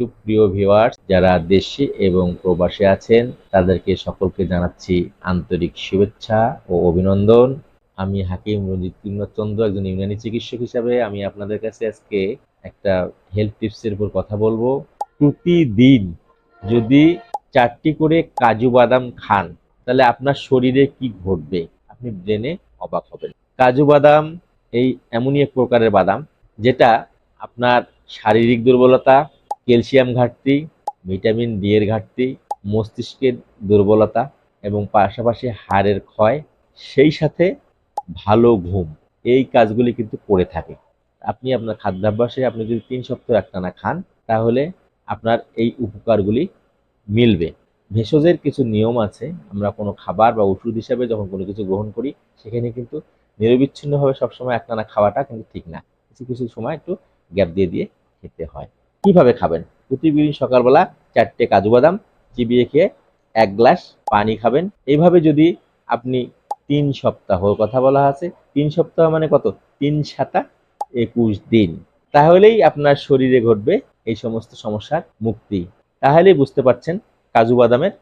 সুপ্রিয় ভিওয়ার্স যারা দেশে এবং প্রবাসে আছেন, তাদেরকে সকলকে জানাচ্ছি আন্তরিক শুভেচ্ছা ও অভিনন্দন। আমি হাকিম রঞ্জিত চন্দ্র একজন ইউনানি চিকিৎসক হিসাবে আমি আপনাদের কাছে আজকে একটা হেলথ টিপসের উপর কথা বলব। প্রতিদিন যদি চারটি করে কাজু বাদাম খান, তাহলে আপনার শরীরে কি ঘটবে? আপনি ব্রেনে অবাক হবেন। কাজু বাদাম, এই এমনই এক প্রকারের বাদাম, যেটা আপনার শারীরিক দুর্বলতা ক্যালসিয়াম ঘাটতি, ভিটামিন ডি এর ঘাটতি, মস্তিষ্কের দুর্বলতা এবং পাশাপাশি হাড়ের ক্ষয়, সেই সাথে ভালো ঘুম। এই কাজগুলি কিন্তু করে থাকে। আপনি আপনার খাদ্যাভ্যাসে আপনি যদি তিন সপ্তাহ একটানা খান, তাহলে আপনার এই উপকারগুলি মিলবে। ভেষজের কিছু নিয়ম আছে। আমরা কোনো খাবার বা ওষুধ হিসাবে যখন কোনো কিছু গ্রহণ করি, সেখানে কিন্তু নিরবিচ্ছিন্নভাবে সবসময় একটানা খাওয়াটা কিন্তু ঠিক না। কিছু কিছু সময় একটু গ্যাপ দিয়ে দিয়ে খেতে হয়। কীভাবে খাবেন? প্রতিদিন সকালবেলা চারটে কাজু বাদাম চিবিয়ে খেয়ে এক গ্লাস পানি খাবেন। এইভাবে যদি আপনি তিন সপ্তাহ কথা বলা আছে, তিন সপ্তাহ মানে কত? তিন সাতা একুশ দিন। তাহলেই আপনার শরীরে ঘটবে এই সমস্ত সমস্যার মুক্তি। তাহলেই বুঝতে পারছেন কাজু বাদামের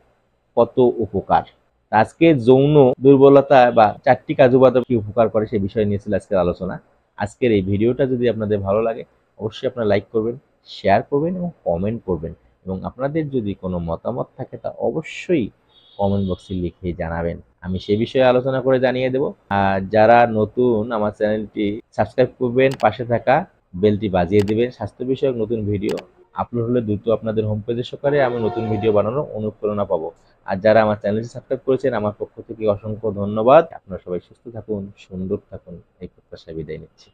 কত উপকার। আজকে যৌন দুর্বলতা বা চারটি কাজু বাদাম কি উপকার করে সে বিষয় নিয়ে ছিল আজকের আলোচনা। আজকের এই ভিডিওটা যদি আপনাদের ভালো লাগে, অবশ্যই আপনারা লাইক করবেন শেয়ার করবেন এবং কমেন্ট করবেন। এবং আপনাদের যদি কোনো মতামত থাকে, তা অবশ্যই কমেন্ট বক্সে লিখে জানাবেন। আমি সে বিষয়ে আলোচনা করে জানিয়ে দেব। আর যারা নতুন আমার চ্যানেলটি সাবস্ক্রাইব করবেন, পাশে থাকা বেলটি বাজিয়ে দেবেন। স্বাস্থ্য বিষয়ক নতুন ভিডিও আপলোড হলে দ্রুত আপনাদের হোম পেজে সকালে আমি নতুন ভিডিও বানানোর অনুপ্রেরণা পাবো। আর যারা আমার চ্যানেলটি সাবস্ক্রাইব করেছেন, আমার পক্ষ থেকে অসংখ্য ধন্যবাদ। আপনারা সবাই সুস্থ থাকুন, সুন্দর থাকুন। এই প্রত্যাশা বিদায় নিচ্ছি।